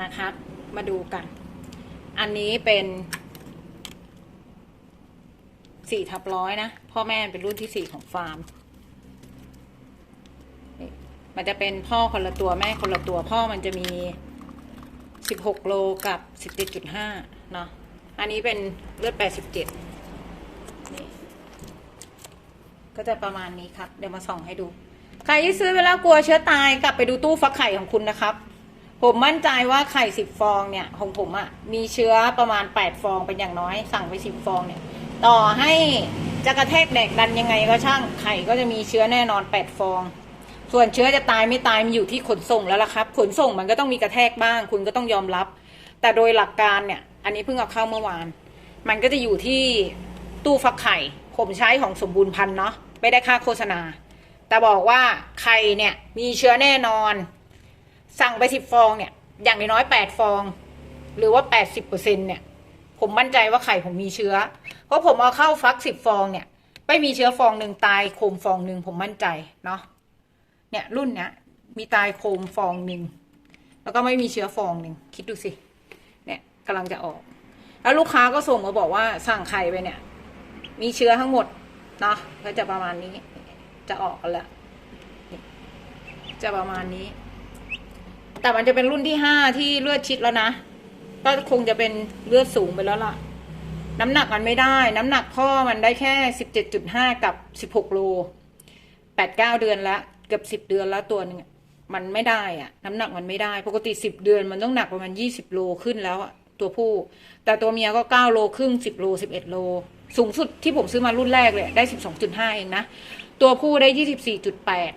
นะครับมาดูกัน อันนี้เป็นสี่ทับร้อยนะ พ่อแม่เป็นรุ่นที่สี่ของฟาร์ม มันจะเป็นพ่อคนละตัวแม่คนละตัวพ่อมันจะมีสิบหกโลกับสิบเจ็ดจุดห้าเนาะอันนี้เป็นเลือดแปดสิบเจ็ดก็จะประมาณนี้ครับ เดี๋ยวมาส่องให้ดู ใครที่ซื้อไปแล้วกลัวเชื้อตายกลับไปดูตู้ฟักไข่ของคุณนะครับ ผมมั่นใจว่าไข่สิบฟองเนี่ยของผมอะ่ะมีเชื้อประมาณแปดฟองเป็นอย่างน้อย สั่งไปสิบฟองเนี่ย ต่อให้จะกระแทกแดกดันยังไงก็ช่างไข่ก็จะมีเชื้อแน่นอนแปดฟอง ส่วนเชื้อจะตายไม่ตายมันอยู่ที่ขนส่งแล้วล่ะครับ ขนส่งมันก็ต้องมีกระแทกบ้าง คุณก็ต้องยอมรับ แต่โดยหลักการเนี่ย อันนี้เพิ่งเอาเข้าเมื่อวาน มันก็จะอยู่ที่ตู้ฟักไข่ ผมใช้ของสมบูรณ์พันเนาะไม่ได้ค่าโฆษณา แต่บอกว่าไข่เนี่ยมีเชื้อแน่นอน สั่งไปสิบฟองเนี่ย อย่างน้อยแปดฟอง หรือว่าแปดสิบเปอร์เซ็นเนี่ย ผมมั่นใจว่าไข่ผมมีเชื้อ เพราะผมเอาเข้าฟักสิบฟองเนี่ย ไม่มีเชื้อฟองหนึ่งตายโคมฟองหนึ่งผมมั่นใจเนาะ เนี่ยรุ่นเนี้ยมีตายโคมฟองหนึ่งแล้วก็ไม่มีเชื้อฟองหนึ่งคิดดูสิ เนี่ยกำลังจะออก แล้วลูกค้าก็ส่งมาบอกว่าสั่งไข่ไปเนี่ย มีเชื้อทั้งหมดเนาะก็จะประมาณนี้ จะออกกันล้วนี่จะประมาณนี้ แต่มันจะเป็นรุ่นที่ห้าที่เลือดชิดแล้วนะ ก็คงจะเป็นเลือดสูงไปแล้วล่ะ น้ำหนักมันไม่ได้ น้ำหนักพ่อมันได้แค่สิบเจ็ดจุดห้ากับสิบหกโลแปดเก้าเดือนแล้วเกือบสิบเดือนแล้วตัวหนึงมันไม่ได้อะน้ำหนักมันไม่ได้ ปกติสิบเดือนมันต้องหนักประมาณยี่สิบโลขึ้นแล้วอะตัวผู้ แต่ตัวเมียก็เก้าโลครึ่งสิบโลสิบเอ็ดโล สูงสุดที่ผมซื้อมารุ่นแรกเลยได้สิบสองจุดห้าเองนะ ตัวผู้ได้ยี่สิบสี่จุดแปด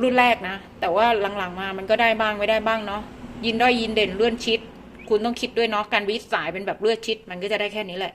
รุ่นแรกนะ แต่ว่าหลังๆมามันก็ได้บ้างไม่ได้บ้างเนาะยินด้อยยินเด่นเลื่อนชิด คุณต้องคิดด้วยเนาะการวิสายเป็นแบบเลื่อนชิด มันก็จะได้แค่นี้แหละ